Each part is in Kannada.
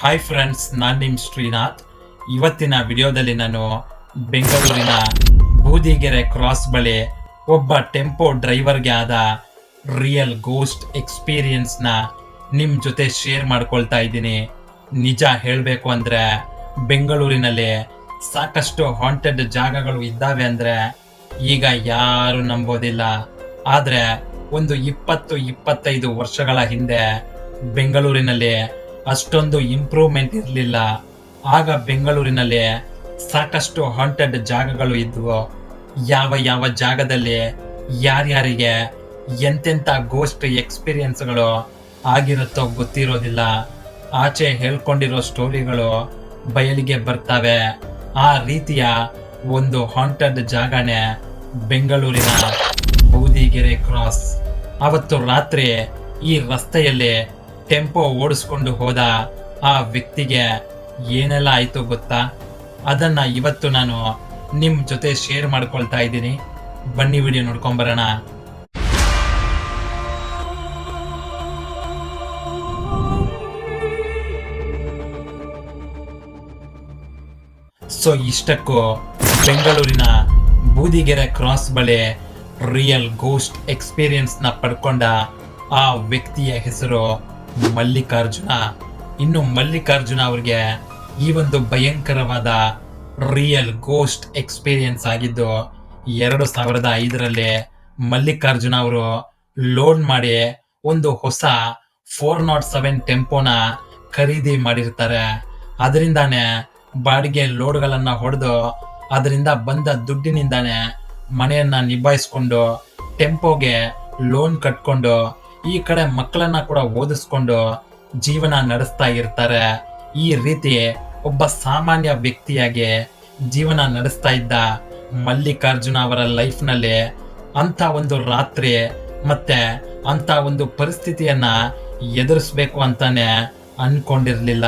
ಹಾಯ್ ಫ್ರೆಂಡ್ಸ್ ನಾನು ನಿಮ್ಮ ಶ್ರೀನಾಥ್. ಇವತ್ತಿನ ವಿಡಿಯೋದಲ್ಲಿ ನಾನು ಬೆಂಗಳೂರಿನ ಬೂದಿಗೆರೆ ಕ್ರಾಸ್ ಬಳಿ ಒಬ್ಬ ಟೆಂಪೋ ಡ್ರೈವರ್ಗೆ ಆದ ರಿಯಲ್ ಗೋಸ್ಟ್ ಎಕ್ಸ್ಪೀರಿಯನ್ಸ್ನ ನಿಮ್ಮ ಜೊತೆ ಶೇರ್ ಮಾಡ್ಕೊಳ್ತಾ ಇದ್ದೀನಿ. ನಿಜ ಹೇಳಬೇಕು ಅಂದ್ರೆ ಬೆಂಗಳೂರಿನಲ್ಲಿ ಸಾಕಷ್ಟು ಹಾಂಟೆಡ್ ಜಾಗಗಳು ಇದ್ದಾವೆ ಅಂದ್ರೆ ಈಗ ಯಾರು ನಂಬೋದಿಲ್ಲ. ಆದ್ರೆ ಒಂದು ಇಪ್ಪತ್ತು ಇಪ್ಪತ್ತೈದು ವರ್ಷಗಳ ಹಿಂದೆ ಬೆಂಗಳೂರಿನಲ್ಲಿ ಅಷ್ಟೊಂದು ಇಂಪ್ರೂವ್ಮೆಂಟ್ ಇರಲಿಲ್ಲ. ಆಗ ಬೆಂಗಳೂರಿನಲ್ಲಿ ಸಾಕಷ್ಟು ಹಾಂಟೆಡ್ ಜಾಗಗಳು ಇದ್ವು. ಯಾವ ಯಾವ ಜಾಗದಲ್ಲಿ ಯಾರ್ಯಾರಿಗೆ ಎಂತೆಂಥ ಗೋಸ್ಟ್ ಎಕ್ಸ್ಪೀರಿಯನ್ಸ್ಗಳು ಆಗಿರುತ್ತೋ ಗೊತ್ತಿರೋದಿಲ್ಲ. ಆಚೆ ಹೇಳ್ಕೊಂಡಿರೋ ಸ್ಟೋರಿಗಳು ಬಯಲಿಗೆ ಬರ್ತವೆ. ಆ ರೀತಿಯ ಒಂದು ಹಾಂಟೆಡ್ ಜಾಗನೇ ಬೆಂಗಳೂರಿನ ಬೂದಿಗೆರೆ ಕ್ರಾಸ್ ಅವತ್ತು ರಾತ್ರಿ ಈ ರಸ್ತೆಯಲ್ಲಿ ಟೆಂಪೋ ಓಡಿಸ್ಕೊಂಡು ಹೋದ ಆ ವ್ಯಕ್ತಿಗೆ ಏನೆಲ್ಲ ಆಯ್ತು ಗೊತ್ತಾ? ಅದನ್ನ ಇವತ್ತು ನಾನು ನಿಮ್ಮ ಜೊತೆ ಶೇರ್ ಮಾಡ್ಕೊಳ್ತಾ ಇದ್ದೀನಿ. ಬನ್ನಿ ವಿಡಿಯೋ ನೋಡ್ಕೊಂಬರೋಣ. ಸೊ ಇಷ್ಟಕ್ಕೂ ಬೆಂಗಳೂರಿನ ಬೂದಿಗೆರೆ ಕ್ರಾಸ್ ಬಳಿ ರಿಯಲ್ ಗೋಸ್ಟ್ ಎಕ್ಸ್ಪೀರಿಯನ್ಸ್ನ ಪಡ್ಕೊಂಡ ಆ ವ್ಯಕ್ತಿಯ ಹೆಸರು ಮಲ್ಲಿಕಾರ್ಜುನ. ಇನ್ನು ಮಲ್ಲಿಕಾರ್ಜುನ ಅವರಿಗೆ ಈ ಒಂದು ಭಯಂಕರವಾದ ರಿಯಲ್ ಗೋಸ್ಟ್ ಎಕ್ಸ್ಪೀರಿಯನ್ಸ್ ಆಗಿದ್ದು, ಎರಡು ಸಾವಿರದ ಐದರಲ್ಲಿ ಮಲ್ಲಿಕಾರ್ಜುನ ಅವರು ಲೋನ್ ಮಾಡಿ ಒಂದು ಹೊಸ ಫೋರ್ ನಾಟ್ ಸೆವೆನ್ ಟೆಂಪೋನ ಖರೀದಿ ಮಾಡಿರ್ತಾರೆ. ಅದರಿಂದಾನೆ ಬಾಡಿಗೆ ಲೋಡ್ಗಳನ್ನು ಹೊಡೆದು, ಅದರಿಂದ ಬಂದ ದುಡ್ಡಿನಿಂದಾನೆ ಮನೆಯನ್ನು ನಿಭಾಯಿಸ್ಕೊಂಡು, ಟೆಂಪೋಗೆ ಲೋನ್ ಕಟ್ಕೊಂಡು ಈ ಕಡೆ ಮಕ್ಕಳನ್ನ ಕೂಡ ಓದಿಸ್ಕೊಂಡು ಜೀವನ ನಡೆಸ್ತಾ ಇರ್ತಾರೆ. ಈ ರೀತಿ ಒಬ್ಬ ಸಾಮಾನ್ಯ ವ್ಯಕ್ತಿಯಾಗಿ ಜೀವನ ನಡೆಸ್ತಾ ಇದ್ದ ಮಲ್ಲಿಕಾರ್ಜುನ ಅವರ ಲೈಫ್ನಲ್ಲಿ ಅಂತ ಒಂದು ರಾತ್ರಿ ಮತ್ತೆ ಅಂತ ಒಂದು ಪರಿಸ್ಥಿತಿಯನ್ನ ಎದುರಿಸ್ಬೇಕು ಅಂತಾನೆ ಅನ್ಕೊಂಡಿರ್ಲಿಲ್ಲ.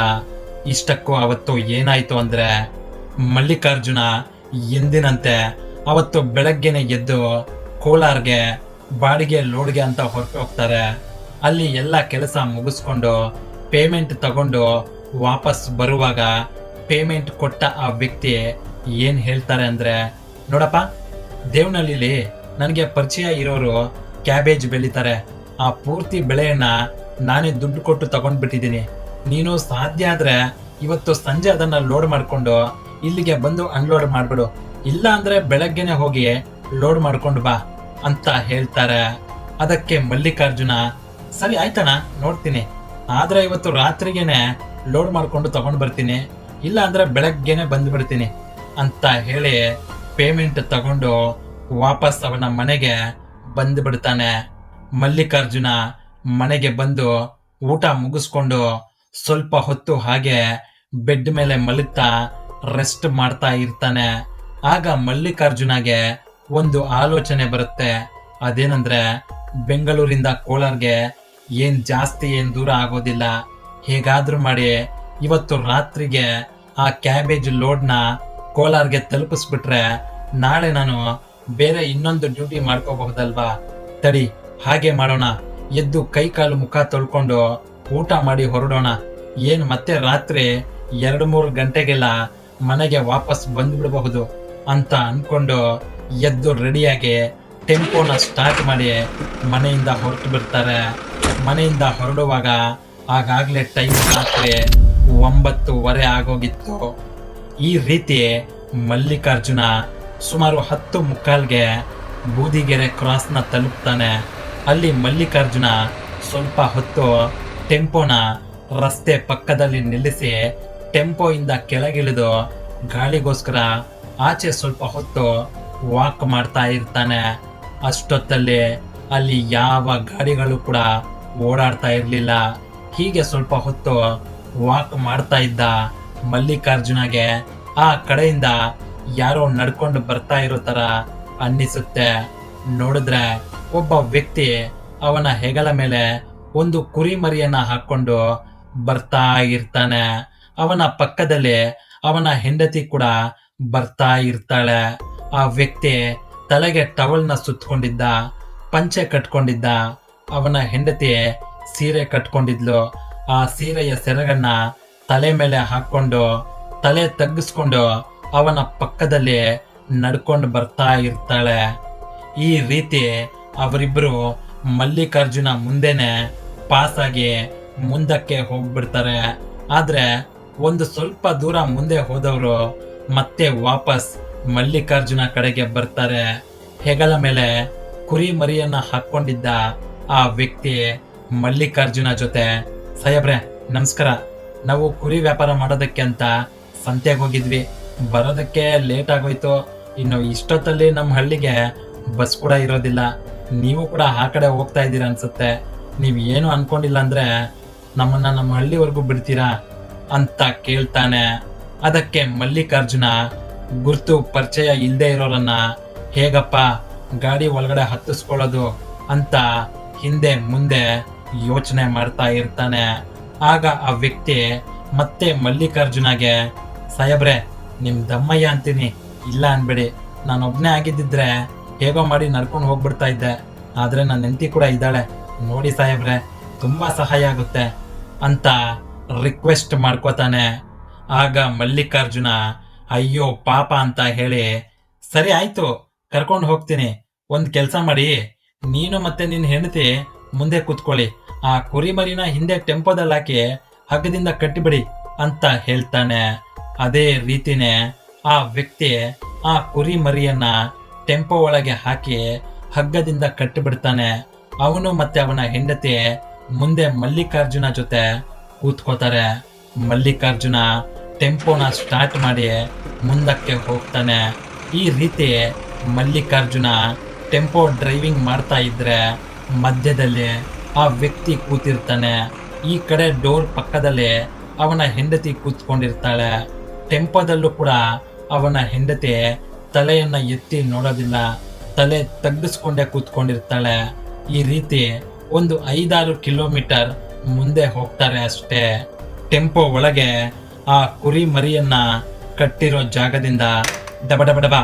ಇಷ್ಟಕ್ಕೂ ಅವತ್ತು ಏನಾಯ್ತು ಅಂದ್ರೆ ಮಲ್ಲಿಕಾರ್ಜುನ ಎಂದಿನಂತೆ ಅವತ್ತು ಬೆಳಗ್ಗೆನೆ ಎದ್ದು ಕೋಲಾರ್ಗೆ ಬಾಡಿಗೆ ಲೋಡ್ಗೆ ಅಂತ ಹೊರಟು ಹೋಗ್ತಾರೆ. ಅಲ್ಲಿ ಎಲ್ಲ ಕೆಲಸ ಮುಗಿಸ್ಕೊಂಡು ಪೇಮೆಂಟ್ ತಗೊಂಡು ವಾಪಸ್ ಬರುವಾಗ ಪೇಮೆಂಟ್ ಕೊಟ್ಟ ಆ ವ್ಯಕ್ತಿ ಏನು ಹೇಳ್ತಾರೆ ಅಂದ್ರೆ, ನೋಡಪ್ಪ ದೇವನಹಳ್ಳಿಲಿ ನನಗೆ ಪರಿಚಯ ಇರೋರು ಕ್ಯಾಬೇಜ್ ಬೆಳಿತಾರೆ. ಆ ಪೂರ್ತಿ ಬೆಳೆಯನ್ನ ನಾನೇ ದುಡ್ಡು ಕೊಟ್ಟು ತಗೊಂಡ್ಬಿಟ್ಟಿದ್ದೀನಿ. ನೀನು ಸಾಧ್ಯ ಆದ್ರೆ ಇವತ್ತು ಸಂಜೆ ಅದನ್ನ ಲೋಡ್ ಮಾಡಿಕೊಂಡು ಇಲ್ಲಿಗೆ ಬಂದು ಅನ್ಲೋಡ್ ಮಾಡ್ಬಿಡು. ಇಲ್ಲ ಅಂದ್ರೆ ಬೆಳಗ್ಗೆನೆ ಹೋಗಿ ಲೋಡ್ ಮಾಡ್ಕೊಂಡು ಬಾ. ಅಂತ ಹೇಳ್ತಾರೆ. ಅದಕ್ಕೆ ಮಲ್ಲಿಕಾರ್ಜುನ, ಸರಿ ಆಯ್ತಣ್ಣ, ನೋಡ್ತೀನಿ. ಆದ್ರೆ ಇವತ್ತು ರಾತ್ರಿಗೇನೆ ಲೋಡ್ ಮಾಡ್ಕೊಂಡು ತಗೊಂಡು ಬರ್ತೀನಿ. ಇಲ್ಲ ಅಂದ್ರೆ ಬೆಳಗ್ಗೆನೆ ಬಂದ್ಬಿಡ್ತೀನಿ, ಅಂತ ಹೇಳಿ ಪೇಮೆಂಟ್ ತಗೊಂಡು ವಾಪಸ್ ಅವನ ಮನೆಗೆ ಬಂದು ಬಿಡ್ತಾನೆ ಮಲ್ಲಿಕಾರ್ಜುನ ಮನೆಗೆ ಬಂದು ಊಟ ಮುಗಿಸ್ಕೊಂಡು ಸ್ವಲ್ಪ ಹೊತ್ತು ಹಾಗೆ ಬೆಡ್ ಮೇಲೆ ಮಲಗ್ತಾ ರೆಸ್ಟ್ ಮಾಡ್ತಾ ಇರ್ತಾನೆ. ಆಗ ಮಲ್ಲಿಕಾರ್ಜುನಗೆ ಒಂದು ಆಲೋಚನೆ ಬರುತ್ತೆ. ಅದೇನಂದ್ರೆ, ಬೆಂಗಳೂರಿಂದ ಕೋಲಾರ್ಗೆ ಏನ್ ಜಾಸ್ತಿ, ಏನ್ ದೂರ ಆಗೋದಿಲ್ಲ. ಹೇಗಾದ್ರೂ ಮಾಡಿ, ಇವತ್ತು ರಾತ್ರಿಗೆ ಆ ಕ್ಯಾಬೇಜ್ ಲೋಡ್ನ ಕೋಲಾರ್ಗೆ ತಲುಪಿಸ್ಬಿಟ್ರೆ, ನಾಳೆ ನಾನು ಬೇರೆ ಇನ್ನೊಂದು ಡ್ಯೂಟಿ ಮಾಡ್ಕೋಬಹುದಲ್ವಾ? ತಡಿ, ಹಾಗೆ ಮಾಡೋಣ. ಎದ್ದು ಕೈ ಕಾಲು ಮುಖ ತೊಳ್ಕೊಂಡು ಊಟ ಮಾಡಿ ಹೊರಡೋಣ. ಏನು ಮತ್ತೆ ರಾತ್ರಿ ಎರಡು ಮೂರು ಗಂಟೆಗೆಲ್ಲ ಮನೆಗೆ ವಾಪಸ್ ಬಂದ್ಬಿಡಬಹುದು ಅಂತ ಅನ್ಕೊಂಡು ಎದ್ದು ರೆಡಿಯಾಗಿ ಟೆಂಪೋನ ಸ್ಟಾರ್ಟ್ ಮಾಡಿ ಮನೆಯಿಂದ ಹೊರಟು ಬಿಡ್ತಾರೆ ಮನೆಯಿಂದ ಹೊರಡುವಾಗ ಆಗಾಗ್ಲೇ ಟೈಮ್ ರಾತ್ರಿ ಒಂಬತ್ತುವರೆ ಆಗೋಗಿತ್ತು. ಈ ರೀತಿ ಮಲ್ಲಿಕಾರ್ಜುನ ಸುಮಾರು ಹತ್ತು ಮುಕ್ಕಾಲ್ಗೆ ಬೂದಿಗೆರೆ ಕ್ರಾಸ್ನ ತಲುಪ್ತಾನೆ. ಅಲ್ಲಿ ಮಲ್ಲಿಕಾರ್ಜುನ ಸ್ವಲ್ಪ ಹೊತ್ತು ಟೆಂಪೋನ ರಸ್ತೆ ಪಕ್ಕದಲ್ಲಿ ನಿಲ್ಲಿಸಿ ಟೆಂಪೋಯಿಂದ ಕೆಳಗಿಳಿದು ಗಾಳಿಗೋಸ್ಕರ ಆಚೆ ಸ್ವಲ್ಪ ಹೊತ್ತು ವಾಕ್ ಮಾಡ್ತಾ ಇರ್ತಾನೆ. ಅಷ್ಟೊತ್ತಲ್ಲಿ ಅಲ್ಲಿ ಯಾವ ಗಾಡಿಗಳು ಕೂಡ ಓಡಾಡ್ತಾ ಇರಲಿಲ್ಲ. ಹೀಗೆ ಸ್ವಲ್ಪ ಹೊತ್ತು ವಾಕ್ ಮಾಡ್ತಾ ಇದ್ದ ಮಲ್ಲಿಕಾರ್ಜುನಗೆ, ಆ ಕಡೆಯಿಂದ ಯಾರೋ ನಡ್ಕೊಂಡು ಬರ್ತಾ ಇರೋ ತರ ಅನ್ನಿಸುತ್ತೆ. ನೋಡಿದ್ರೆ ಒಬ್ಬ ವ್ಯಕ್ತಿ ಅವನ ಹೆಗಲ ಮೇಲೆ ಒಂದು ಕುರಿಮರಿಯನ್ನ ಹಾಕೊಂಡು ಬರ್ತಾ ಇರ್ತಾನೆ. ಅವನ ಪಕ್ಕದಲ್ಲಿ ಅವನ ಹೆಂಡತಿ ಕೂಡ ಬರ್ತಾ ಇರ್ತಾಳೆ. ಆ ವ್ಯಕ್ತಿ ತಲೆಗೆ ಟವಲ್ನ ಸುತ್ತಕೊಂಡಿದ್ದ ಪಂಚೆ ಕಟ್ಕೊಂಡಿದ್ದ, ಅವನ ಹೆಂಡತಿ ಸೀರೆ ಕಟ್ಕೊಂಡಿದ್ಲು. ಆ ಸೀರೆಯ ಸೆರಗನ್ನ ತಲೆ ಮೇಲೆ ಹಾಕೊಂಡು ತಲೆ ತಗ್ಗಿಸ್ಕೊಂಡು ಅವನ ಪಕ್ಕದಲ್ಲಿ ನಡ್ಕೊಂಡು ಬರ್ತಾ ಇರ್ತಾಳೆ. ಈ ರೀತಿ ಅವರಿಬ್ಬರು ಮಲ್ಲಿಕಾರ್ಜುನ ಮುಂದೆನೆ ಪಾಸಾಗಿ ಮುಂದಕ್ಕೆ ಹೋಗ್ಬಿಡ್ತಾರೆ. ಆದ್ರೆ ಒಂದು ಸ್ವಲ್ಪ ದೂರ ಮುಂದೆ ಹೋದವರು ಮತ್ತೆ ವಾಪಸ್ ಮಲ್ಲಿಕಾರ್ಜುನ ಕಡೆಗೆ ಬರ್ತಾರೆ. ಹೆಗಲ ಮೇಲೆ ಕುರಿ ಮರಿಯನ್ನ ಹಾಕೊಂಡಿದ್ದ ಆ ವ್ಯಕ್ತಿ ಮಲ್ಲಿಕಾರ್ಜುನ ಜೊತೆ, ಸಾಹೇಬ್ರೆ, ನಮಸ್ಕಾರ. ನಾವು ಕುರಿ ವ್ಯಾಪಾರ ಮಾಡೋದಕ್ಕೆ ಅಂತ ಸಂತೆಗೆ ಹೋಗಿದ್ವಿ. ಬರೋದಕ್ಕೆ ಲೇಟ್ ಆಗೋಯ್ತು. ಇನ್ನು ಇಷ್ಟೊತ್ತಲ್ಲಿ ನಮ್ಮ ಹಳ್ಳಿಗೆ ಬಸ್ ಕೂಡ ಇರೋದಿಲ್ಲ. ನೀವು ಕೂಡ ಆ ಕಡೆ ಹೋಗ್ತಾ ಇದ್ದೀರಾ ಅನ್ಸುತ್ತೆ. ನೀವು ಏನು ಅನ್ಕೊಂಡಿಲ್ಲ ಅಂದ್ರೆ ನಮ್ಮನ್ನ ನಮ್ಮ ಹಳ್ಳಿವರೆಗೂ ಬಿಡ್ತೀರಾ? ಅಂತ ಕೇಳ್ತಾನೆ. ಅದಕ್ಕೆ ಮಲ್ಲಿಕಾರ್ಜುನ ಗುರ್ತು ಪರಿಚಯ ಇಲ್ಲದೆ ಇರೋರನ್ನ ಹೇಗಪ್ಪ ಗಾಡಿ ಒಳಗಡೆ ಹತ್ತಿಸ್ಕೊಳ್ಳೋದು ಅಂತ ಹಿಂದೆ ಮುಂದೆ ಯೋಚನೆ ಮಾಡ್ತಾ ಇರ್ತಾನೆ. ಆಗ ಆ ವ್ಯಕ್ತಿ ಮತ್ತೆ ಮಲ್ಲಿಕಾರ್ಜುನಗೆ, ಸಾಹೇಬ್ರೆ ನಿಮ್ಮ ದಮ್ಮಯ್ಯ ಅಂತೀನಿ. ಇಲ್ಲ ಅನ್ಬೇಡಿ. ನಾನು ಒಬ್ನೇ ಆಗಿದ್ದಿದ್ರೆ ಹೇಗೋ ಮಾಡಿ ನಡ್ಕೊಂಡು ಹೋಗ್ಬಿಡ್ತಾ ಇದ್ದೆ. ಆದ್ರೆ ನನ್ನ ಹೆಂಡತಿ ಕೂಡ ಇದ್ದಾಳೆ. ನೋಡಿ ಸಾಹೇಬ್ರೆ, ತುಂಬಾ ಸಹಾಯ ಆಗುತ್ತೆ ಅಂತ ರಿಕ್ವೆಸ್ಟ್ ಮಾಡ್ಕೋತಾನೆ. ಆಗ ಮಲ್ಲಿಕಾರ್ಜುನ ಅಯ್ಯೋ, ಪಾಪ ಅಂತ ಹೇಳಿ, ಸರಿ ಆಯ್ತು, ಕರ್ಕೊಂಡು ಹೋಗ್ತೀನಿ, ಒಂದು ಕೆಲಸ ಮಾಡಿ, ನೀನು ಮತ್ತೆ ನಿನ್ನ ಹೆಂಡತಿ ಮುಂದೆ ಕೂತ್ಕೊಳ್ಳಿ, ಆ ಕುರಿಮರಿನ ಹಿಂದೆ ಟೆಂಪೋದಲ್ಲಿ ಹಾಕಿ ಹಗ್ಗದಿಂದ ಕಟ್ಟಿಬಿಡಿ ಅಂತ ಹೇಳ್ತಾನೆ. ಅದೇ ರೀತಿನೇ ಆ ವ್ಯಕ್ತಿ ಆ ಕುರಿ ಮರಿಯನ್ನ ಟೆಂಪೋ ಒಳಗೆ ಹಾಕಿ ಹಗ್ಗದಿಂದ ಕಟ್ಟಿಬಿಡ್ತಾನೆ. ಅವನು ಮತ್ತೆ ಅವನ ಹೆಂಡತಿ ಮುಂದೆ ಮಲ್ಲಿಕಾರ್ಜುನ ಜೊತೆ ಕೂತ್ಕೋತಾರೆ. ಮಲ್ಲಿಕಾರ್ಜುನ ಟೆಂಪೋನ ಸ್ಟಾರ್ಟ್ ಮಾಡಿ ಮುಂದಕ್ಕೆ ಹೋಗ್ತಾನೆ. ಈ ರೀತಿ ಮಲ್ಲಿಕಾರ್ಜುನ ಟೆಂಪೋ ಡ್ರೈವಿಂಗ್ ಮಾಡ್ತಾ ಇದ್ರೆ ಮಧ್ಯದಲ್ಲಿ ಆ ವ್ಯಕ್ತಿ ಕೂತಿರ್ತಾನೆ. ಈ ಕಡೆ ಡೋರ್ ಪಕ್ಕದಲ್ಲಿ ಅವನ ಹೆಂಡತಿ ಕೂತ್ಕೊಂಡಿರ್ತಾಳೆ. ಟೆಂಪೋದಲ್ಲೂ ಕೂಡ ಅವನ ಹೆಂಡತಿ ತಲೆಯನ್ನ ಎತ್ತಿ ನೋಡೋದಿಲ್ಲ. ತಲೆ ತಗ್ಗಿಸ್ಕೊಂಡೇ ಕೂತ್ಕೊಂಡಿರ್ತಾಳೆ. ಈ ರೀತಿ ಒಂದು ಐದಾರು ಕಿಲೋಮೀಟರ್ ಮುಂದೆ ಹೋಗ್ತಾರೆ ಅಷ್ಟೇ. ಟೆಂಪೋ ಒಳಗೆ ಆ ಕುರಿ ಮರಿಯನ್ನ ಕಟ್ಟಿರೋ ಜಾಗದಿಂದ ಡಬಡಬಡಬ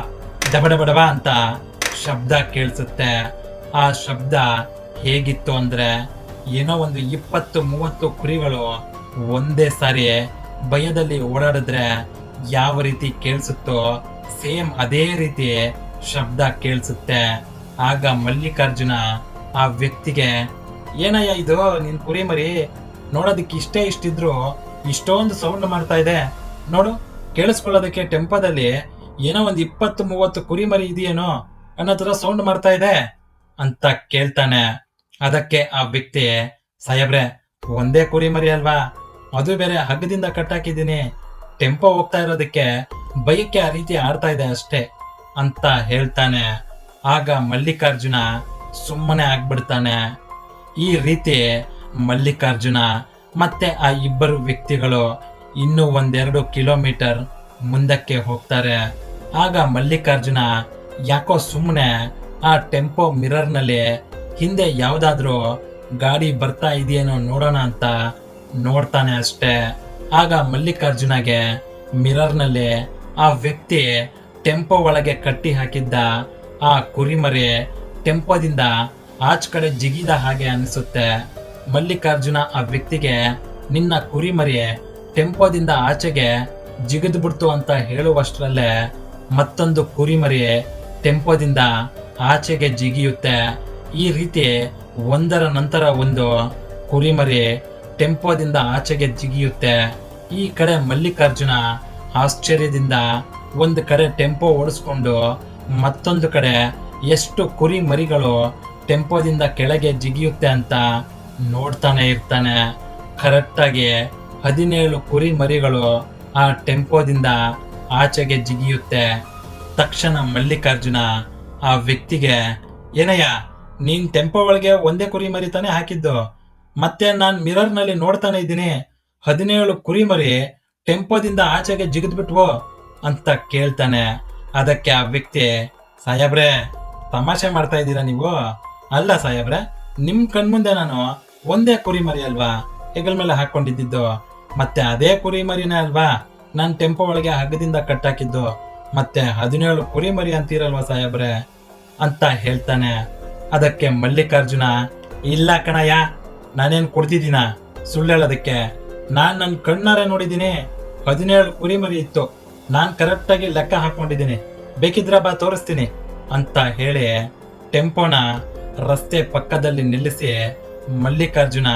ಡಬಡಬಡಬ ಅಂತ ಶಬ್ದ ಕೇಳಿಸುತ್ತೆ. ಆ ಶಬ್ದ ಹೇಗಿತ್ತು ಅಂದ್ರೆ ಏನೋ ಒಂದು ಇಪ್ಪತ್ತು, ಮೂವತ್ತು ಕುರಿಗಳು ಒಂದೇ ಸಾರಿ ಭಯದಲ್ಲಿ ಓಡಾಡಿದ್ರೆ ಯಾವ ರೀತಿ ಕೇಳಿಸುತ್ತೋ ಸೇಮ್ ಅದೇ ರೀತಿ ಶಬ್ದ ಕೇಳಿಸುತ್ತೆ. ಆಗ ಮಲ್ಲಿಕಾರ್ಜುನ ಆ ವ್ಯಕ್ತಿಗೆ, ಏನಯ್ಯ ಇದು? ನಿನ್ ಕುರಿ ಮರಿ ನೋಡೋದಕ್ಕೆ ಇಷ್ಟೇ ಇಷ್ಟಿದ್ರು, ಇಷ್ಟೊಂದು ಸೌಂಡ್ ಮಾಡ್ತಾ ಇದೆ. ನೋಡು ಕೇಳಿಸ್ಕೊಳ್ಳೋದಕ್ಕೆ ಟೆಂಪದಲ್ಲಿ ಏನೋ ಒಂದು ಇಪ್ಪತ್ತು ಮೂವತ್ತು ಕುರಿ ಮರಿ ಇದೆಯೇನೋ ಅನ್ನೋ ತರ ಸೌಂಡ್ ಮಾಡ್ತಾ ಇದೆ ಅಂತ ಕೇಳ್ತಾನೆ. ಅದಕ್ಕೆ ಆ ವ್ಯಕ್ತಿ, ಸಾಹೇಬ್ರೆ, ಒಂದೇ ಕುರಿ ಮರಿ ಅಲ್ವಾ? ಅದು ಬೇರೆ ಹಗ್ಗದಿಂದ ಕಟ್ಟಾಕಿದ್ದೀನಿ. ಟೆಂಪೋ ಹೋಗ್ತಾ ಇರೋದಕ್ಕೆ ಬೈಕ್ಗೆ ಆ ರೀತಿ ಆಡ್ತಾ ಇದೆ ಅಷ್ಟೇ ಅಂತ ಹೇಳ್ತಾನೆ. ಆಗ ಮಲ್ಲಿಕಾರ್ಜುನ ಸುಮ್ಮನೆ ಆಗ್ಬಿಡ್ತಾನೆ. ಈ ರೀತಿ ಮಲ್ಲಿಕಾರ್ಜುನ ಮತ್ತೆ ಆ ಇಬ್ಬರು ವ್ಯಕ್ತಿಗಳು ಇನ್ನೂ ಒಂದೆರಡು ಕಿಲೋಮೀಟರ್ ಮುಂದಕ್ಕೆ ಹೋಗ್ತಾರೆ. ಆಗ ಮಲ್ಲಿಕಾರ್ಜುನ ಯಾಕೋ ಸುಮ್ಮನೆ ಆ ಟೆಂಪೋ ಮಿರರ್ನಲ್ಲಿ ಹಿಂದೆ ಯಾವುದಾದ್ರೂ ಗಾಡಿ ಬರ್ತಾ ಇದೆಯೇನೋ ನೋಡೋಣ ಅಂತ ನೋಡ್ತಾನೆ ಅಷ್ಟೇ. ಆಗ ಮಲ್ಲಿಕಾರ್ಜುನಗೆ ಮಿರರ್ನಲ್ಲಿ ಆ ವ್ಯಕ್ತಿ ಟೆಂಪೋ ಒಳಗೆ ಕಟ್ಟಿ ಹಾಕಿದ್ದ ಆ ಕುರಿಮರಿ ಟೆಂಪೋದಿಂದ ಆಚ್ ಕಡೆ ಜಿಗಿದ ಹಾಗೆ ಅನಿಸುತ್ತೆ. ಮಲ್ಲಿಕಾರ್ಜುನ ಆ ವ್ಯಕ್ತಿಗೆ, ನಿನ್ನ ಕುರಿಮರಿ ಟೆಂಪೋದಿಂದ ಆಚೆಗೆ ಜಿಗಿದು ಬಿಡ್ತು ಅಂತ ಹೇಳುವಷ್ಟರಲ್ಲೇ ಮತ್ತೊಂದು ಕುರಿಮರಿ ಟೆಂಪೋದಿಂದ ಆಚೆಗೆ ಜಿಗಿಯುತ್ತೆ. ಈ ರೀತಿ ಒಂದರ ನಂತರ ಒಂದು ಕುರಿಮರಿ ಟೆಂಪೋದಿಂದ ಆಚೆಗೆ ಜಿಗಿಯುತ್ತೆ. ಈ ಕಡೆ ಮಲ್ಲಿಕಾರ್ಜುನ ಆಶ್ಚರ್ಯದಿಂದ ಒಂದು ಕಡೆ ಟೆಂಪೋ ಓಡಿಸ್ಕೊಂಡು ಮತ್ತೊಂದು ಕಡೆ ಎಷ್ಟು ಕುರಿ ಮರಿಗಳು ಟೆಂಪೋದಿಂದ ಕೆಳಗೆ ಜಿಗಿಯುತ್ತೆ ಅಂತ ನೋಡ್ತಾನೆ ಇರ್ತಾನೆ. ಕರೆಕ್ಟಾಗಿ ಹದಿನೇಳು ಕುರಿ ಮರಿಗಳು ಆ ಟೆಂಪೋದಿಂದ ಆಚೆಗೆ ಜಿಗಿಯುತ್ತೆ. ತಕ್ಷಣ ಮಲ್ಲಿಕಾರ್ಜುನ ಆ ವ್ಯಕ್ತಿಗೆ, ಏನಯ್ಯ, ನೀನ್ ಟೆಂಪೋ ಒಳಗೆ ಒಂದೇ ಕುರಿ ಮರಿ ತಾನೇ ಹಾಕಿದ್ದು? ಮತ್ತೆ ನಾನು ಮಿರರ್ನಲ್ಲಿ ನೋಡ್ತಾನೆ ಇದ್ದೀನಿ. ಹದಿನೇಳು ಕುರಿ ಮರಿ ಟೆಂಪೋದಿಂದ ಆಚೆಗೆ ಜಿಗಿದ್ಬಿಟ್ವು ಅಂತ ಕೇಳ್ತಾನೆ. ಅದಕ್ಕೆ ಆ ವ್ಯಕ್ತಿ, ಸಾಹೇಬ್ರೆ, ತಮಾಷೆ ಮಾಡ್ತಾ ಇದ್ದೀರಾ ನೀವು? ಅಲ್ಲ ಸಾಹೇಬ್ರೆ, ನಿಮ್ ಕಣ್ಮುಂದೆ ನಾನು ಒಂದೇ ಕುರಿ ಮರಿ ಅಲ್ವಾ? ಹೆಗಲ ಮೇಲೆ ಹಾಕೊಂಡಿದ್ದು ಮತ್ತೆ ಅದೇ ಕುರಿ ಮರಿನೇ ಅಲ್ವಾ? ಟೆಂಪೋ ಒಳಗೆ ಹಗ್ಗದಿಂದ ಕಟ್ಟಾಕಿದ್ದು. ಮತ್ತೆ ಹದಿನೇಳು ಕುರಿ ಮರಿ ಅಂತೀರಲ್ವಾ ಸಾಹೇಬ್ರೆ? ಅಂತ ಹೇಳ್ತಾನೆ. ಅದಕ್ಕೆ ಮಲ್ಲಿಕಾರ್ಜುನ, ಇಲ್ಲ ಕಣಯ್ಯ, ನಾನೇನ್ ಕೊಡ್ತಿದ್ದೀನ ಸುಳ್ಳು ಹೇಳೋದಕ್ಕೆ. ನಾನು ನನ್ನ ಕಣ್ಣಾರೆ ನೋಡಿದ್ದೀನಿ. ಹದಿನೇಳು ಕುರಿಮರಿ ಇತ್ತು. ನಾನು ಕರೆಕ್ಟಾಗಿ ಲೆಕ್ಕ ಹಾಕೊಂಡಿದ್ದೀನಿ. ಬೇಕಿದ್ರ ಬಾ ತೋರಿಸ್ತೀನಿ ಅಂತ ಹೇಳಿ ಟೆಂಪೋನ ರಸ್ತೆ ಪಕ್ಕದಲ್ಲಿ ನಿಲ್ಲಿಸಿ ಮಲ್ಲಿಕಾರ್ಜುನ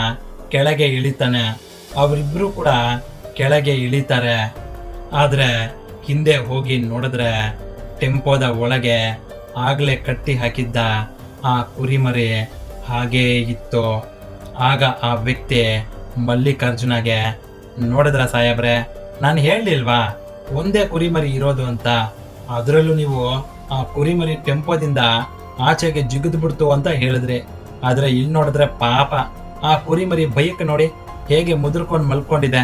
ಕೆಳಗೆ ಇಳಿತಾನೆ. ಅವರಿಬ್ರು ಕೂಡ ಕೆಳಗೆ ಇಳಿತಾರೆ. ಆದರೆ ಹಿಂದೆ ಹೋಗಿ ನೋಡಿದ್ರೆ ಟೆಂಪೋದ ಒಳಗೆ ಆಗಲೇ ಕಟ್ಟಿ ಹಾಕಿದ್ದ ಆ ಕುರಿಮರಿ ಹಾಗೇ ಇತ್ತು. ಆಗ ಆ ವ್ಯಕ್ತಿ ಮಲ್ಲಿಕಾರ್ಜುನಗೆ, ನೋಡಿದ್ರ ಸಾಹೇಬ್ರೆ, ನಾನು ಹೇಳಲಿಲ್ವಾ? ಒಂದೇ ಕುರಿಮರಿ ಇರೋದು ಅಂತ. ಅದರಲ್ಲೂ ನೀವು ಆ ಕುರಿಮರಿ ಟೆಂಪೋದಿಂದ ಆಚೆಗೆ ಜಿಗಿದ್ಬಿಡ್ತು ಅಂತ ಹೇಳಿದ್ರಿ. ಆದರೆ ಇಲ್ಲಿ ನೋಡಿದ್ರೆ ಪಾಪ. ಆ ಕುರಿಮರಿ ಬೈಕ್ ನೋಡಿ ಹೇಗೆ ಮುದುರ್ಕೊಂಡು ಮಲ್ಕೊಂಡಿದೆ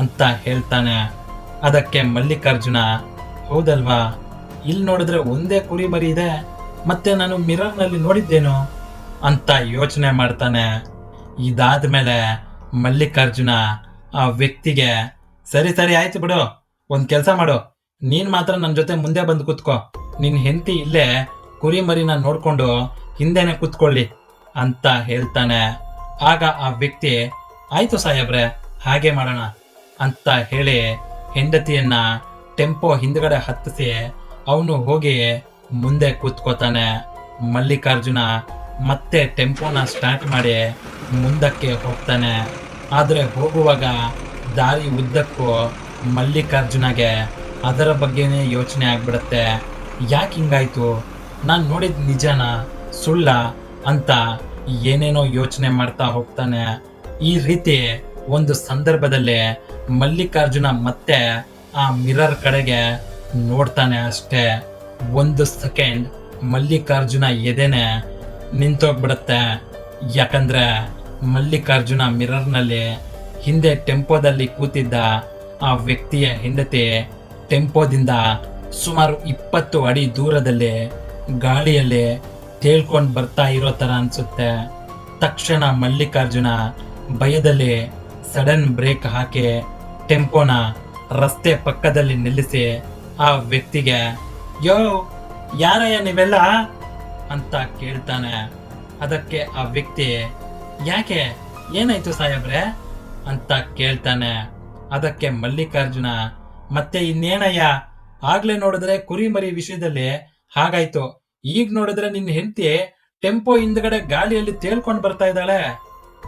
ಅಂತ ಹೇಳ್ತಾನೆ. ಅದಕ್ಕೆ ಮಲ್ಲಿಕಾರ್ಜುನ, ಹೌದಲ್ವಾ? ಇಲ್ಲಿ ನೋಡಿದ್ರೆ ಒಂದೇ ಕುರಿಮರಿ ಇದೆ, ಮತ್ತೆ ನಾನು ಮಿರರ್ನಲ್ಲಿ ನೋಡಿದ್ದೇನು ಅಂತ ಯೋಚನೆ ಮಾಡ್ತಾನೆ. ಇದಾದ ಮೇಲೆ ಮಲ್ಲಿಕಾರ್ಜುನ ಆ ವ್ಯಕ್ತಿಗೆ, ಸರಿ ಸರಿ, ಆಯ್ತು ಬಿಡು, ಒಂದು ಕೆಲಸ ಮಾಡು. ನೀನು ಮಾತ್ರ ನನ್ನ ಜೊತೆ ಮುಂದೆ ಬಂದು ಕುತ್ಕೋ. ನಿನ್ನ ಹೆಂಡತಿ ಇಲ್ಲೇ ಕುರಿಮರಿನ ನೋಡಿಕೊಂಡು ನೋಡ್ಕೊಂಡು ಹಿಂದೆನೆ ಕೂತ್ಕೊಳ್ಳಿ, ಅಂತ ಹೇಳ್ತಾನೆ. ಆಗ ಆ ವ್ಯಕ್ತಿ ಆಯ್ತು ಸಾಹೇಬ್ರೆ, ಹಾಗೆ ಮಾಡೋಣ ಅಂತ ಹೇಳಿ ಹೆಂಡತಿಯನ್ನ ಟೆಂಪೋ ಹಿಂದ್ಗಡೆ ಹತ್ತಿಸಿ ಅವನು ಹೋಗಿ ಮುಂದೆ ಕೂತ್ಕೋತಾನೆ. ಮಲ್ಲಿಕಾರ್ಜುನ ಮತ್ತೆ ಟೆಂಪೋನ ಸ್ಟಾರ್ಟ್ ಮಾಡಿ ಮುಂದಕ್ಕೆ ಹೋಗ್ತಾನೆ. ಆದರೆ ಹೋಗುವಾಗ ದಾರಿ ಉದ್ದಕ್ಕೂ ಮಲ್ಲಿಕಾರ್ಜುನಗೆ ಅದರ ಬಗ್ಗೆನೇ ಯೋಚನೆ ಆಗ್ಬಿಡುತ್ತೆ. ಯಾಕೆ ಹಿಂಗಾಯ್ತು? ನಾನು ನೋಡಿದ ನಿಜನ ಸುಳ್ಳ ಅಂತ ಏನೇನೋ ಯೋಚನೆ ಮಾಡ್ತಾ ಹೋಗ್ತಾನೆ. ಈ ರೀತಿ ಒಂದು ಸಂದರ್ಭದಲ್ಲಿ ಮಲ್ಲಿಕಾರ್ಜುನ ಮತ್ತೆ ಆ ಮಿರರ್ ಕಡೆಗೆ ನೋಡ್ತಾನೆ ಅಷ್ಟೇ. ಒಂದು ಸೆಕೆಂಡ್ ಮಲ್ಲಿಕಾರ್ಜುನ ಎದೆನೆ ನಿಂತೋಗ್ಬಿಡತ್ತೆ. ಯಾಕಂದ್ರೆ ಮಲ್ಲಿಕಾರ್ಜುನ ಮಿರರ್ನಲ್ಲಿ ಹಿಂದೆ ಟೆಂಪೋದಲ್ಲಿ ಕೂತಿದ್ದ ಆ ವ್ಯಕ್ತಿಯ ಹೆಂಡತಿ ಟೆಂಪೋದಿಂದ ಸುಮಾರು ಇಪ್ಪತ್ತು ಅಡಿ ದೂರದಲ್ಲಿ ಗಾಳಿಯಲ್ಲಿ ತೇಳ್ಕೊಂಡು ಬರ್ತಾ ಇರೋ ಥರ ಅನಿಸುತ್ತೆ. ತಕ್ಷಣ ಮಲ್ಲಿಕಾರ್ಜುನ ಭಯದಲ್ಲಿ ಸಡನ್ ಬ್ರೇಕ್ ಹಾಕಿ ಟೆಂಪೋನ ರಸ್ತೆ ಪಕ್ಕದಲ್ಲಿ ನಿಲ್ಲಿಸಿ ಆ ವ್ಯಕ್ತಿಗೆ, ಯೋ, ಯಾರಯ್ಯ ನೀವೆಲ್ಲ? ಅಂತ ಕೇಳ್ತಾನೆ. ಅದಕ್ಕೆ ಆ ವ್ಯಕ್ತಿ, ಯಾಕೆ? ಏನಾಯ್ತು ಸಾಹೇಬ್ರೆ? ಅಂತ ಕೇಳ್ತಾನೆ. ಅದಕ್ಕೆ ಮಲ್ಲಿಕಾರ್ಜುನ, ಮತ್ತೆ ಇನ್ನೇನಯ್ಯ? ಆಗ್ಲೇ ನೋಡಿದ್ರೆ ಕುರಿಮರಿ ವಿಷಯದಲ್ಲಿ ಹಾಗಾಯ್ತು. ಈಗ ನೋಡಿದ್ರೆ ನಿನ್ನ ಹೆಂಡತಿ ಟೆಂಪೋ ಹಿಂದ್ಗಡೆ ಗಾಳಿಯಲ್ಲಿ ತೇಳ್ಕೊಂಡು ಬರ್ತಾ ಇದ್ದಾಳೆ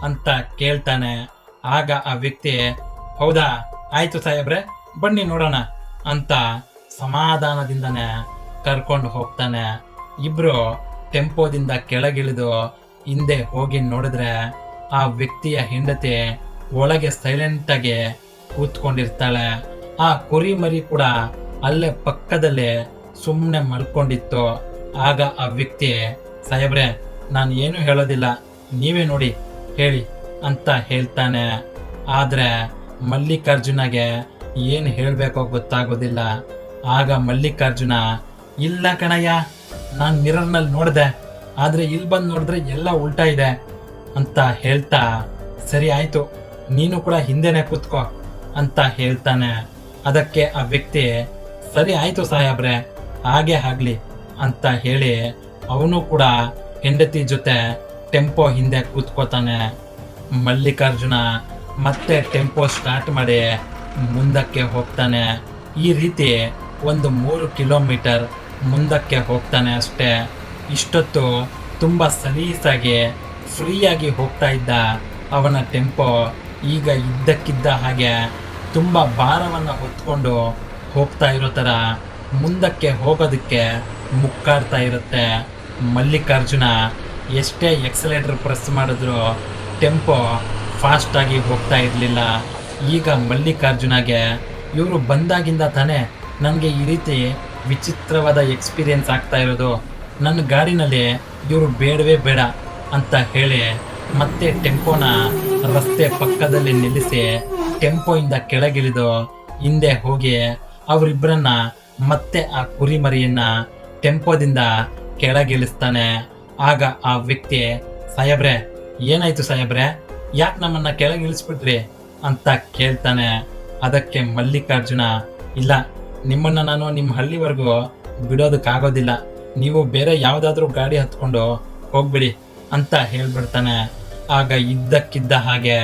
ಅಂತ ಕೇಳ್ತಾನೆ. ಆಗ ಆ ವ್ಯಕ್ತಿ, ಹೌದಾ, ಆಯ್ತು ಸಾಹೇಬ್ರೆ, ಬನ್ನಿ ನೋಡೋಣ ಅಂತ ಸಮಾಧಾನದಿಂದನೆ ಕರ್ಕೊಂಡು ಹೋಗ್ತಾನೆ. ಇಬ್ರು ಟೆಂಪೋದಿಂದ ಕೆಳಗಿಳಿದು ಹಿಂದೆ ಹೋಗಿ ನೋಡಿದ್ರೆ ಆ ವ್ಯಕ್ತಿಯ ಹೆಂಡತಿ ಒಳಗೆ ಸೈಲೆಂಟಾಗಿ ಕೂತ್ಕೊಂಡಿರ್ತಾಳೆ. ಆ ಕುರಿ ಮರಿ ಕೂಡ ಅಲ್ಲೇ ಪಕ್ಕದಲ್ಲೇ ಸುಮ್ಮನೆ ಮಲ್ಕೊಂಡಿತ್ತು. ಆಗ ಆ ವ್ಯಕ್ತಿ ಸಾಹೇಬ್ರೆ, ನಾನು ಏನು ಹೇಳೋದಿಲ್ಲ. ನೀವೇ ನೋಡಿ, ಹೇಳಿ, ಅಂತ ಹೇಳ್ತಾನೆ. ಆದರೆ ಮಲ್ಲಿಕಾರ್ಜುನಗೆ ಏನು ಹೇಳಬೇಕೋ ಗೊತ್ತಾಗೋದಿಲ್ಲ. ಆಗ ಮಲ್ಲಿಕಾರ್ಜುನ, ಇಲ್ಲ ಕಣಯ್ಯ, ನಾನು ಮಿರರ್ನಲ್ಲಿ ನೋಡಿದೆ. ಆದರೆ ಇಲ್ಲಿ ಬಂದು ನೋಡಿದ್ರೆ ಎಲ್ಲ ಉಲ್ಟಾ ಇದೆ, ಅಂತ ಹೇಳ್ತಾ, ಸರಿ ಆಯಿತು, ನೀನು ಕೂಡ ಹಿಂದೆನೆ ಕೂತ್ಕೋ, ಅಂತ ಹೇಳ್ತಾನೆ. ಅದಕ್ಕೆ ಆ ವ್ಯಕ್ತಿ ಸರಿ ಆಯಿತು ಸಾಹೇಬ್ರೆ, ಹಾಗೆ ಆಗ್ಲಿ. ಅಂತ ಹೇಳಿ ಅವನು ಕೂಡ ಹೆಂಡತಿ ಜೊತೆ ಟೆಂಪೋ ಹಿಂದೆ ಕೂತ್ಕೋತಾನೆ. ಮಲ್ಲಿಕಾರ್ಜುನ ಮತ್ತೆ ಟೆಂಪೋ ಸ್ಟಾರ್ಟ್ ಮಾಡಿ ಮುಂದಕ್ಕೆ ಹೋಗ್ತಾನೆ. ಈ ರೀತಿ ಒಂದು ಮೂರು ಕಿಲೋಮೀಟರ್ ಮುಂದಕ್ಕೆ ಹೋಗ್ತಾನೆ ಅಷ್ಟೇ. ಇಷ್ಟೊತ್ತು ತುಂಬ ಸಲೀಸಾಗಿ, ಫ್ರೀಯಾಗಿ ಹೋಗ್ತಾ ಇದ್ದ ಅವನ ಟೆಂಪೋ ಈಗ ಇದ್ದಕ್ಕಿದ್ದ ಹಾಗೆ ತುಂಬ ಭಾರವನ್ನು ಹೊತ್ಕೊಂಡು ಹೋಗ್ತಾ ಇರೋ ಥರ ಮುಂದಕ್ಕೆ ಹೋಗೋದಕ್ಕೆ ಮುಕ್ಕಾಡ್ತಾ ಇರುತ್ತೆ. ಮಲ್ಲಿಕಾರ್ಜುನ ಎಷ್ಟೇ ಎಕ್ಸಲೇಟರ್ ಪ್ರೆಸ್ ಮಾಡಿದ್ರು ಟೆಂಪೋ ಫಾಸ್ಟಾಗಿ ಹೋಗ್ತಾ ಇರಲಿಲ್ಲ. ಈಗ ಮಲ್ಲಿಕಾರ್ಜುನಗೆ ಇವರು ಬಂದಾಗಿಂದ ತಾನೇ ನನಗೆ ಈ ರೀತಿ ವಿಚಿತ್ರವಾದ ಎಕ್ಸ್ಪೀರಿಯನ್ಸ್ ಆಗ್ತಾ ಇರೋದು. ನನ್ನ ಗಾಡಿನಲ್ಲಿ ಇವರು ಬೇಡವೇ ಬೇಡ ಅಂತ ಹೇಳಿ ಮತ್ತೆ ಟೆಂಪೋನ ರಸ್ತೆ ಪಕ್ಕದಲ್ಲಿ ನಿಲ್ಲಿಸಿ ಟೆಂಪೋಯಿಂದ ಕೆಳಗಿಳಿದು ಹಿಂದೆ ಹೋಗಿ ಅವರಿಬ್ಬರನ್ನ ಮತ್ತೆ ಆ ಕುರಿಮರಿಯನ್ನ ಟೆಂಪೋದಿಂದ ಕೆಳಗಿಳಿಸ್ತಾನೆ. ಆಗ ಆ ವ್ಯಕ್ತಿ ಸಾಯಬ್ರೆ ಏನಾಯ್ತು ಸಾಯಬ್ರೆ ಯಾಕೆ ನಮ್ಮನ್ನ ಕೆಳಗಿಳಿಸ್ಬಿಟ್ರಿ? ಅಂತ ಕೇಳ್ತಾನೆ. ಅದಕ್ಕೆ ಮಲ್ಲಿಕಾರ್ಜುನ, ಇಲ್ಲ, ನಿಮ್ಮನ್ನ ನಾನು ನಿಮ್ಮ ಹಳ್ಳಿವರೆಗೂ ಬಿಡೋದಕ್ಕಾಗೋದಿಲ್ಲ. ನೀವು ಬೇರೆ ಯಾವುದಾದ್ರೂ ಗಾಡಿ ಹತ್ಕೊಂಡು ಹೋಗ್ಬಿಡಿ ಅಂತ ಹೇಳ್ಬಿಡ್ತಾನೆ. ಆಗ ಇದ್ದಕ್ಕಿದ್ದ ಹಾಗೆ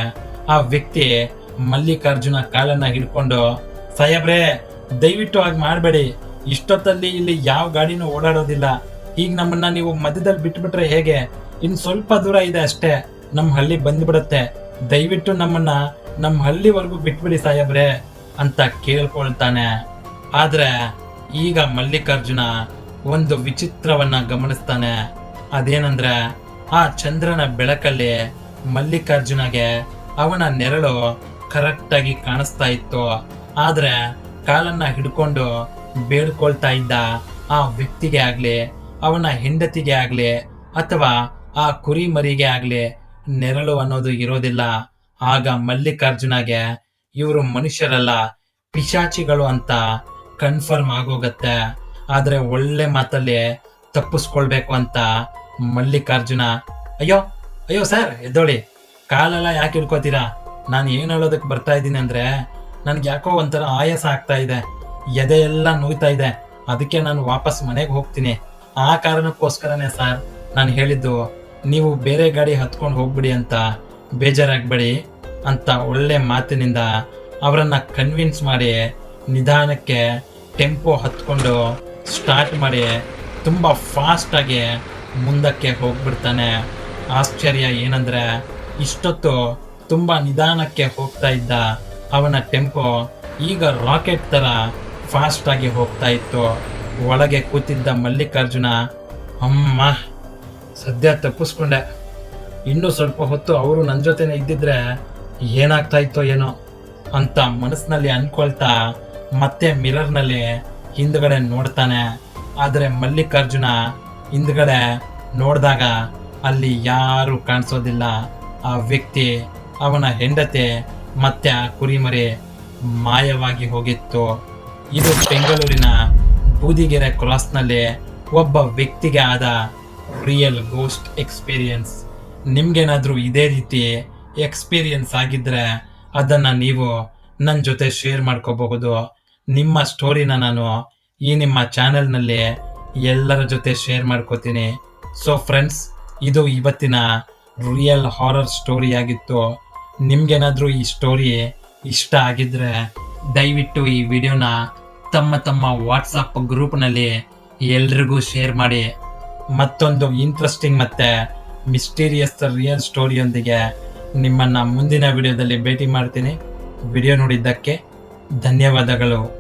ಆ ವ್ಯಕ್ತಿ ಮಲ್ಲಿಕಾರ್ಜುನ ಕಾಲನ್ನ ಹಿಡ್ಕೊಂಡು ಸಾಯಬ್ರೆ ದಯವಿಟ್ಟು ಹಾಗೆ ಮಾಡಬೇಡಿ. ಇಷ್ಟೊತ್ತಲ್ಲಿ ಇಲ್ಲಿ ಯಾವ ಗಾಡಿನೂ ಓಡಾಡೋದಿಲ್ಲ. ಈಗ ನಮ್ಮನ್ನ ನೀವು ಮಧ್ಯದಲ್ಲಿ ಬಿಟ್ಬಿಟ್ರೆ ಹೇಗೆ? ಇನ್ ಸ್ವಲ್ಪ ದೂರ ಇದೆ ಅಷ್ಟೇ. ನಮ್ಮ ಹಳ್ಳಿ ಬಂದ್ಬಿಡುತ್ತೆ. ದಯವಿಟ್ಟು ನಮ್ಮನ್ನ ನಮ್ಮ ಹಳ್ಳಿವರೆಗೂ ಬಿಟ್ಬಿಡಿ ಸಾಹೇಬ್ರೆ ಅಂತ ಕೇಳ್ಕೊಳ್ತಾನೆ. ಆದ್ರೆ ಈಗ ಮಲ್ಲಿಕಾರ್ಜುನ ಒಂದು ವಿಚಿತ್ರವನ್ನ ಗಮನಿಸ್ತಾನೆ. ಅದೇನಂದ್ರೆ ಆ ಚಂದ್ರನ ಬೆಳಕಲ್ಲಿ ಮಲ್ಲಿಕಾರ್ಜುನಗೆ ಅವನ ನೆರಳು ಕರೆಕ್ಟಾಗಿ ಕಾಣಿಸ್ತಾ ಇತ್ತು. ಆದ್ರೆ ಕಾಲನ್ನ ಹಿಡ್ಕೊಂಡು ಬೇಡ್ಕೊಳ್ತಾ ಇದ್ದ ಆ ವ್ಯಕ್ತಿಗೆ ಆಗಲಿ, ಅವನ ಹೆಂಡತಿಗೆ ಆಗಲಿ, ಅಥವಾ ಆ ಕುರಿ ಮರಿಗೆ ಆಗ್ಲಿ ನೆರಳು ಅನ್ನೋದು ಇರೋದಿಲ್ಲ. ಆಗ ಮಲ್ಲಿಕಾರ್ಜುನಗೆ, ಇವರು ಮನುಷ್ಯರಲ್ಲ, ಪಿಶಾಚಿಗಳು ಅಂತ ಕನ್ಫರ್ಮ್ ಆಗೋಗತ್ತೆ. ಆದರೆ ಒಳ್ಳೆ ಮಾತಲ್ಲಿ ತಪ್ಪಿಸ್ಕೊಳ್ಬೇಕು ಅಂತ ಮಲ್ಲಿಕಾರ್ಜುನ, ಅಯ್ಯೋ ಅಯ್ಯೋ ಸರ್, ಎದ್ದೋಳಿ. ಕಾಲೆಲ್ಲ ಯಾಕೆ ಹಿಡ್ಕೋತೀರಾ? ನಾನು ಏನು ಹೇಳೋದಕ್ಕೆ ಬರ್ತಾ ಇದ್ದೀನಿ ಅಂದರೆ, ನನಗೆ ಯಾಕೋ ಒಂಥರ ಆಯಾಸ ಆಗ್ತಾ ಇದೆ. ಎದೆ ಎಲ್ಲ ನೋಯ್ತಾ ಇದೆ. ಅದಕ್ಕೆ ನಾನು ವಾಪಸ್ ಮನೆಗೆ ಹೋಗ್ತೀನಿ. ಆ ಕಾರಣಕ್ಕೋಸ್ಕರನೇ ಸರ್, ನಾನು ಹೇಳಿದ್ದು, ನೀವು ಬೇರೆ ಗಾಡಿ ಹತ್ಕೊಂಡು ಹೋಗ್ಬಿಡಿ ಅಂತ ಬೇಜಾರಾಗ್ಬೇಡಿ ಅಂತ ಒಳ್ಳೆ ಮಾತಿನಿಂದ ಅವರನ್ನು ಕನ್ವಿನ್ಸ್ ಮಾಡಿ ನಿಧಾನಕ್ಕೆ ಟೆಂಪೋ ಹತ್ಕೊಂಡು ಸ್ಟಾರ್ಟ್ ಮಾಡಿ ತುಂಬ ಫಾಸ್ಟಾಗಿ ಮುಂದಕ್ಕೆ ಹೋಗ್ಬಿಡ್ತಾನೆ. ಆಶ್ಚರ್ಯ ಏನಂದ್ರೆ, ಇಷ್ಟೊತ್ತು ತುಂಬ ನಿಧಾನಕ್ಕೆ ಹೋಗ್ತಾ ಇದ್ದ ಅವನ ಟೆಂಪೋ ಈಗ ರಾಕೆಟ್ ಥರ ಫಾಸ್ಟಾಗಿ ಹೋಗ್ತಾ ಇತ್ತು. ಒಳಗೆ ಕೂತಿದ್ದ ಮಲ್ಲಿಕಾರ್ಜುನ, ಅಮ್ಮ, ಸದ್ಯ ತಪ್ಪಿಸ್ಕೊಂಡೆ. ಇನ್ನೂ ಸ್ವಲ್ಪ ಹೊತ್ತು ಅವರು ನನ್ನ ಜೊತೆನೆ ಇದ್ದಿದ್ರೆ ಏನಾಗ್ತಾ ಇತ್ತೋ ಏನೋ ಅಂತ ಮನಸ್ಸಿನಲ್ಲಿ ಅಂದ್ಕೊಳ್ತಾ ಮತ್ತೆ ಮಿರರ್ನಲ್ಲಿ ಹಿಂದ್ಗಡೆ ನೋಡ್ತಾನೆ. ಆದರೆ ಮಲ್ಲಿಕಾರ್ಜುನ ಹಿಂದ್ಗಡೆ ನೋಡಿದಾಗ ಅಲ್ಲಿ ಯಾರು ಕಾಣಿಸೋದಿಲ್ಲ. ಆ ವ್ಯಕ್ತಿ ಅವನ ಹೆಂಡತಿ ಮತ್ತೆ ಆ ಕುರಿಮರಿ ಮಾಯವಾಗಿ ಹೋಗಿತ್ತು. ಇದು ಬೆಂಗಳೂರಿನ ಬೂದಿಗೆರೆ ಕ್ರಾಸ್ನಲ್ಲಿ ಒಬ್ಬ ವ್ಯಕ್ತಿಗೆ ಆದ ರಿಯಲ್ ಗೋಸ್ಟ್ ಎಕ್ಸ್ಪೀರಿಯನ್ಸ್ ನಿಮ್ಗೇನಾದರೂ ಇದೇ ರೀತಿ ಎಕ್ಸ್ಪೀರಿಯನ್ಸ್ ಆಗಿದ್ದರೆ ಅದನ್ನು ನೀವು ನನ್ನ ಜೊತೆ ಶೇರ್ ಮಾಡ್ಕೋಬಹುದು. ನಿಮ್ಮ ಸ್ಟೋರಿನ ನಾನು ಈ ನಿಮ್ಮ ಚಾನೆಲ್ನಲ್ಲಿ ಎಲ್ಲರ ಜೊತೆ ಶೇರ್ ಮಾಡ್ಕೋತೀನಿ. ಸೊ ಫ್ರೆಂಡ್ಸ್ ಇದು ಇವತ್ತಿನ ರಿಯಲ್ ಹಾರರ್ ಸ್ಟೋರಿ ಆಗಿತ್ತು. ನಿಮ್ಗೇನಾದರೂ ಈ ಸ್ಟೋರಿ ಇಷ್ಟ ಆಗಿದ್ರೆ ದಯವಿಟ್ಟು ಈ ವಿಡಿಯೋನ ತಮ್ಮ ತಮ್ಮ ವಾಟ್ಸಪ್ ಗ್ರೂಪ್ನಲ್ಲಿ ಎಲ್ರಿಗೂ ಶೇರ್ ಮಾಡಿ ಮತ್ತೊಂದು ಇಂಟ್ರೆಸ್ಟಿಂಗ್ ಮತ್ತೆ ಮಿಸ್ಟೀರಿಯಸ್ ರಿಯಲ್ ಸ್ಟೋರಿಯೊಂದಿಗೆ ನಿಮ್ಮನ್ನ ಮುಂದಿನ ವಿಡಿಯೋದಲ್ಲಿ ಭೇಟಿ ಮಾಡ್ತೀನಿ. ವಿಡಿಯೋ ನೋಡಿದ್ದಕ್ಕೆ ಧನ್ಯವಾದಗಳು.